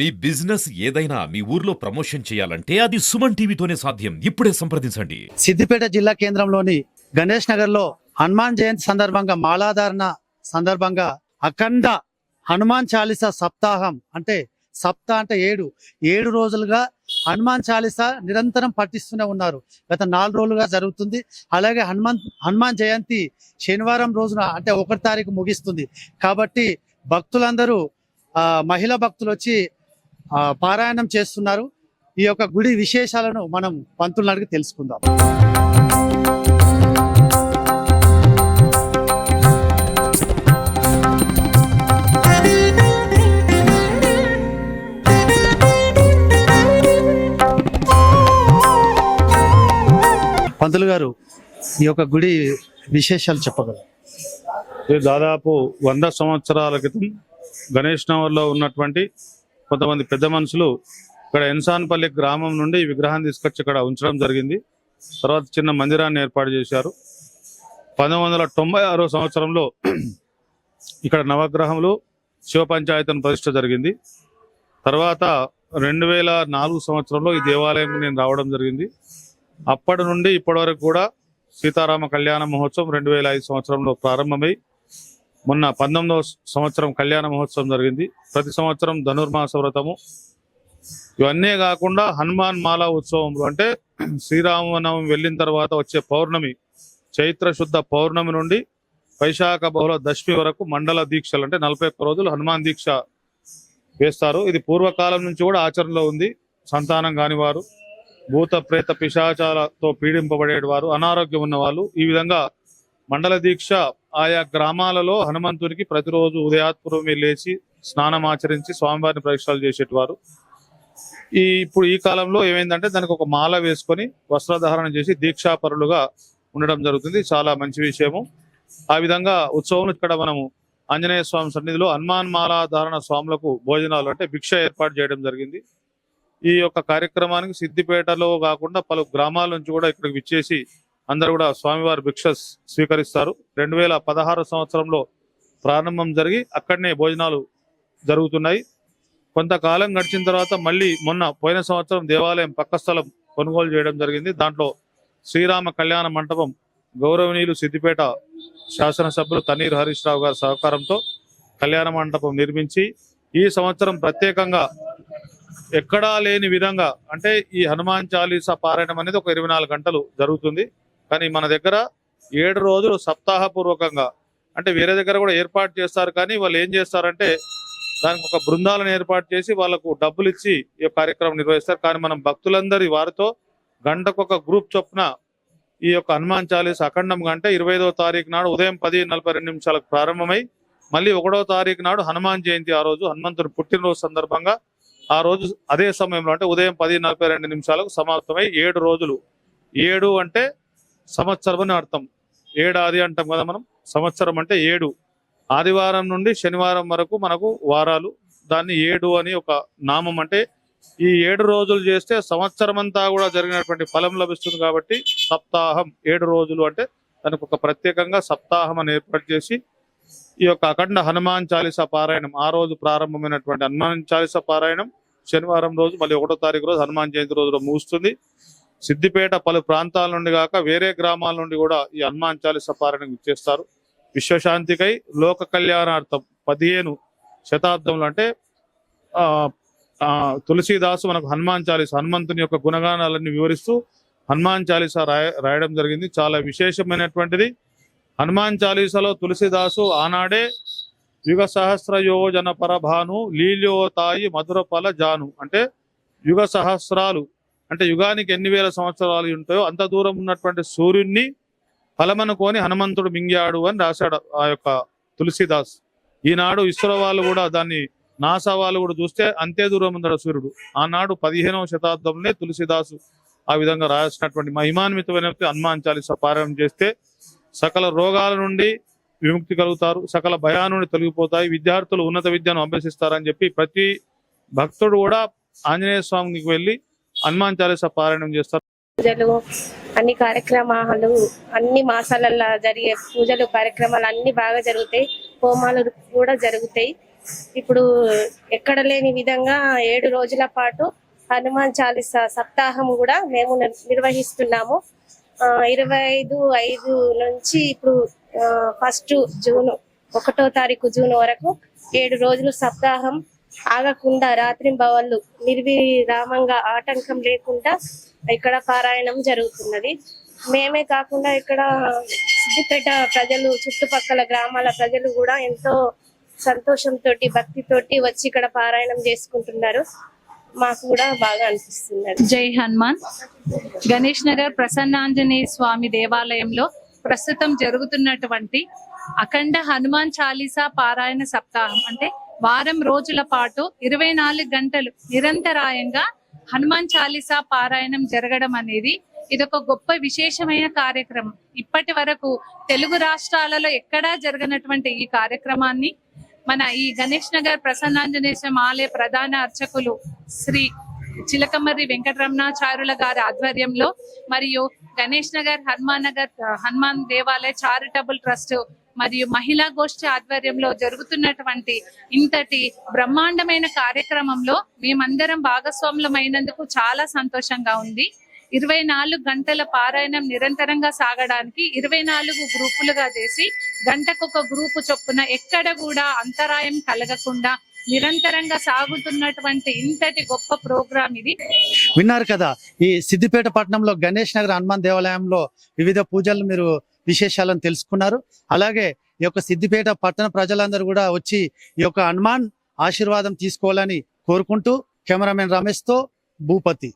మీ business ఏదైనా మీ ఊర్లో promotion చేయాలంటే అది సుమన్ టీవీతోనే సాధ్యం. ఇప్పుడే సంప్రదించండి. సిద్దిపేట జిల్లా కేంద్రంలోని గణేష్ నగర్లో హనుమాన్ జయంతి సందర్భంగా మాలాధారణ సందర్భంగా అఖండ హనుమాన్ చాలీస సప్తాహం అంటే సప్త అంటే ఏడు. ఏడు రోజులుగా హనుమాన్ చాలీస నిరంతరం పఠిస్తూనే ఉన్నారు. గత నాలుగు రోజులుగా జరుగుతుంది. అలాగే హనుమాన్ హనుమాన్ జయంతి శనివారం రోజున అంటే ఒకటి తారీఖు ముగిస్తుంది. కాబట్టి భక్తులందరూ మహిళా భక్తులు వచ్చి పారాయణం చేస్తున్నారు. ఈ యొక్క గుడి విశేషాలను మనం పంతులను అడిగి తెలుసుకుందాం. పంతులు గారు ఈ యొక్క గుడి విశేషాలు చెప్పగలరు. దాదాపు వంద సంవత్సరాల క్రితం గణేష్ నగర్లో ఉన్నటువంటి కొంతమంది పెద్ద మనుషులు ఇక్కడ ఎన్సాన్పల్లి గ్రామం నుండి ఈ విగ్రహాన్ని తీసుకొచ్చి ఇక్కడ ఉంచడం జరిగింది. తర్వాత చిన్న మందిరాన్ని ఏర్పాటు చేశారు. పంతొమ్మిది వందల తొంభై సంవత్సరంలో ఇక్కడ నవగ్రహంలో శివ పంచాయతీని ప్రతిష్ట జరిగింది. తర్వాత రెండు వేల నాలుగు సంవత్సరంలో ఈ దేవాలయం నేను రావడం జరిగింది. అప్పటి నుండి ఇప్పటి వరకు కూడా సీతారామ కళ్యాణ మహోత్సవం రెండు వేల ఐదు సంవత్సరంలో ప్రారంభమై మొన్న పంతొమ్మిదవ సంవత్సరం కళ్యాణ మహోత్సవం జరిగింది. ప్రతి సంవత్సరం ధనుర్మాస వ్రతము ఇవన్నీ కాకుండా హనుమాన్ మాల ఉత్సవంలో అంటే శ్రీరామనవమి వెళ్ళిన తర్వాత వచ్చే పౌర్ణమి చైత్ర శుద్ధ పౌర్ణమి నుండి వైశాఖ బహుళ దశమి వరకు మండల దీక్షలు. అంటే నలభై ఒక్క రోజులు హనుమాన్ దీక్ష వేస్తారు. ఇది పూర్వకాలం నుంచి కూడా ఆచరణలో ఉంది. సంతానం కాని వారు భూత ప్రేత పిశాచాలతో పీడింపబడేవారు అనారోగ్యం ఉన్న వాళ్ళు ఈ విధంగా మండల దీక్ష ఆయా గ్రామాలలో హనుమంతునికి ప్రతిరోజు ఉదయాత్పూర్వమే లేచి స్నానం ఆచరించి స్వామివారిని ప్రవేశాలు చేసేటివారు. ఈ ఇప్పుడు ఈ కాలంలో ఏమైందంటే దానికి ఒక మాల వేసుకొని వస్త్రధారణ చేసి దీక్షాపరులుగా ఉండడం జరుగుతుంది. చాలా మంచి విషయము. ఆ విధంగా ఉత్సవం ఇక్కడ మనము ఆంజనేయ స్వామి సన్నిధిలో హనుమాన్ మాలాధారణ స్వాములకు భోజనాలు అంటే భిక్ష ఏర్పాటు చేయడం జరిగింది. ఈ యొక్క కార్యక్రమానికి సిద్దిపేటలో కాకుండా పలు గ్రామాల నుంచి కూడా ఇక్కడికి విచ్చేసి అందరూ కూడా స్వామివారి భిక్ష స్వీకరిస్తారు. రెండు వేల పదహారు సంవత్సరంలో ప్రారంభం జరిగి అక్కడనే భోజనాలు జరుగుతున్నాయి. కొంతకాలం గడిచిన తర్వాత మళ్ళీ మొన్న పోయిన సంవత్సరం దేవాలయం పక్క స్థలం కొనుగోలు చేయడం జరిగింది. దాంట్లో శ్రీరామ కళ్యాణ మంటపం గౌరవనీయులు సిద్దిపేట శాసనసభ్యులు తన్నీర్ హరీష్ రావు గారి సహకారంతో కళ్యాణ మంటపం నిర్మించి ఈ సంవత్సరం ప్రత్యేకంగా ఎక్కడా లేని విధంగా అంటే ఈ హనుమాన్ చాలీసా పారాయణం అనేది ఒక ఇరవై నాలుగు గంటలు జరుగుతుంది. కానీ మన దగ్గర ఏడు రోజులు సప్తాహపూర్వకంగా అంటే వేరే దగ్గర కూడా ఏర్పాటు చేస్తారు కానీ వాళ్ళు ఏం చేస్తారంటే దానికి ఒక బృందాలను ఏర్పాటు చేసి వాళ్ళకు డబ్బులు ఇచ్చి ఈ కార్యక్రమం నిర్వహిస్తారు. కానీ మనం భక్తులందరి వారితో గంటకు ఒక గ్రూప్ చొప్పున ఈ యొక్క హనుమాన్ చాలీస్ అఖండంగా అంటే ఇరవై ఐదవ తారీఖు నాడు ఉదయం పది నలభై రెండు నిమిషాలకు ప్రారంభమై మళ్ళీ ఒకటో తారీఖు నాడు హనుమాన్ జయంతి ఆ రోజు. హనుమంతుడి పుట్టినరోజు సందర్భంగా ఆ రోజు అదే సమయంలో అంటే ఉదయం పది నలభై రెండు నిమిషాలకు సమాప్తమై ఏడు రోజులు. ఏడు అంటే సంవత్సరం అని అర్థం. ఏడాది అంటాం కదా మనం? సంవత్సరం అంటే ఏడు. ఆదివారం నుండి శనివారం వరకు మనకు వారాలు. దాన్ని ఏడు అని ఒక నామం అంటే ఈ ఏడు రోజులు చేస్తే సంవత్సరం అంతా కూడా జరిగినటువంటి ఫలం లభిస్తుంది కాబట్టి సప్తాహం ఏడు రోజులు అంటే దానికి ఒక ప్రత్యేకంగా సప్తాహం అని ఏర్పాటు చేసి ఈ యొక్క అఖండ హనుమాన్ చాలీసా పారాయణం ఆ రోజు ప్రారంభమైనటువంటి హనుమాన్ చాలీస పారాయణం శనివారం రోజు మళ్ళీ ఒకటో తారీఖు రోజు హనుమాన్ జయంతి రోజులో ముగుస్తుంది. సిద్దిపేట పలు ప్రాంతాల నుండి కాక వేరే గ్రామాల నుండి కూడా ఈ హనుమాన్ చాలీసా పారాయణం ఇచ్చేస్తారు విశ్వశాంతికై లోక కళ్యాణార్థం పదిహేను శతాబ్దంలో అంటే ఆ తులసీదాసు మనకు హనుమాన్ చాలీస హనుమంతుని యొక్క గుణగానాలన్నీ వివరిస్తూ హనుమాన్ చాలీసా రాయ రాయడం జరిగింది. చాలా విశేషమైనటువంటిది. హనుమాన్ చాలీసాలో తులసిదాసు ఆనాడే యుగ సహస్ర యోజన పరభాను లీల్యోతాయి మధుర ఫల జాను అంటే యుగ సహస్రాలు అంటే యుగానికి ఎన్ని వేల సంవత్సరాలు ఉంటాయో అంత దూరం ఉన్నటువంటి సూర్యుడిని ఫలమనుకొని హనుమంతుడు మింగాడు అని రాశాడు ఆ యొక్క తులసిదాస్. ఈనాడు ఇస్రో వాళ్ళు కూడా దాన్ని నాసా వాళ్ళు కూడా చూస్తే అంతే దూరం ఉన్నాడు సూర్యుడు. ఆనాడు పదిహేనవ శతాబ్దంలో తులసిదాసు ఆ విధంగా రాసినటువంటి మహిమాన్వితమైన హనుమాన్ చాలీస పారాయణం చేస్తే సకల రోగాల నుండి విముక్తి కలుగుతారు సకల భయా నుండి తొలగిపోతాయి విద్యార్థులు ఉన్నత విద్యను అభ్యసిస్తారని చెప్పి ప్రతి భక్తుడు కూడా ఆంజనేయ స్వామికి వెళ్ళి హనుమాన్ చాలీసా పారాయణం చేస్తారు. పూజలు అన్ని కార్యక్రమాలు అన్ని మాసాలలో జరిగే పూజలు కార్యక్రమాలు అన్ని బాగా జరుగుతాయి. హోమాలు కూడా జరుగుతాయి. ఇప్పుడు ఎక్కడ లేని విధంగా ఏడు రోజుల పాటు హనుమాన్ చాలీసా సప్తాహం కూడా మేము నిర్వహిస్తున్నాము. ఆ, ఇరవై ఐదు ఐదు నుంచి ఇప్పుడు ఫస్ట్ జూన్ ఒకటో తారీఖు జూన్ వరకు ఏడు రోజులు సప్తాహం ఆగకుండా రాత్రింబవళ్ళు నిర్విరామంగా ఆటంకం లేకుండా ఇక్కడ పారాయణం జరుగుతున్నది. మేమే కాకుండా ఇక్కడ సిద్దిపేట ప్రజలు చుట్టుపక్కల గ్రామాల ప్రజలు కూడా ఎంతో సంతోషంతో భక్తితోటి వచ్చి ఇక్కడ పారాయణం చేసుకుంటున్నారు. మాకు కూడా బాగా అనిపిస్తున్నారు జై హనుమాన్. గణేష్ నగర్ ప్రసన్నాంజనేయ స్వామి దేవాలయంలో ప్రస్తుతం జరుగుతున్నటువంటి అఖండ హనుమాన్ చాలీసా పారాయణ సప్తాహం. అంటే వారం రోజుల పాటు ఇరవై నాలుగు గంటలు నిరంతరాయంగా హనుమాన్ చాలీసా పారాయణం జరగడం అనేది ఇదొక గొప్ప విశేషమైన కార్యక్రమం. ఇప్పటి వరకు తెలుగు రాష్ట్రాలలో ఎక్కడా జరగనటువంటి ఈ కార్యక్రమాన్ని మన ఈ గణేష్ నగర్ ప్రసన్నాంజనేయ ఆలయ ప్రధాన అర్చకులు శ్రీ చిలకమర్రి వెంకటరమణాచారుల గారి ఆధ్వర్యంలో మరియు గణేష్ నగర్ హనుమాన్ నగర్ హనుమాన్ దేవాలయ చారిటబుల్ ట్రస్ట్ మరియు మహిళా గోష్ఠి ఆధ్వర్యంలో జరుగుతున్నటువంటి ఇంతటి బ్రహ్మాండమైన కార్యక్రమంలో మేమందరం భాగస్వాములమైనందుకు చాలా సంతోషంగా ఉంది. ఇరవై నాలుగు గంటల పారాయణం నిరంతరంగా సాగడానికి ఇరవై నాలుగు గ్రూపులుగా చేసి గంటకొక గ్రూపు చొప్పున ఎక్కడ కూడా అంతరాయం కలగకుండా నిరంతరంగా సాగుతున్నటువంటి ఇంతటి గొప్ప ప్రోగ్రాం ఇది. విన్నారు కదా ఈ సిద్దిపేట పట్టణంలో గణేష్ నగర్ హనుమాన్ దేవాలయంలో వివిధ పూజలు మీరు విశేషాలను తెలుసుకున్నారు. అలాగే ఈ యొక్క సిద్దిపేట పట్టణ ప్రజలందరూ కూడా వచ్చి ఈ యొక్క హనుమాన్ ఆశీర్వాదం తీసుకోవాలని కోరుకుంటూ కెమెరామెన్ రమేష్తో భూపతి.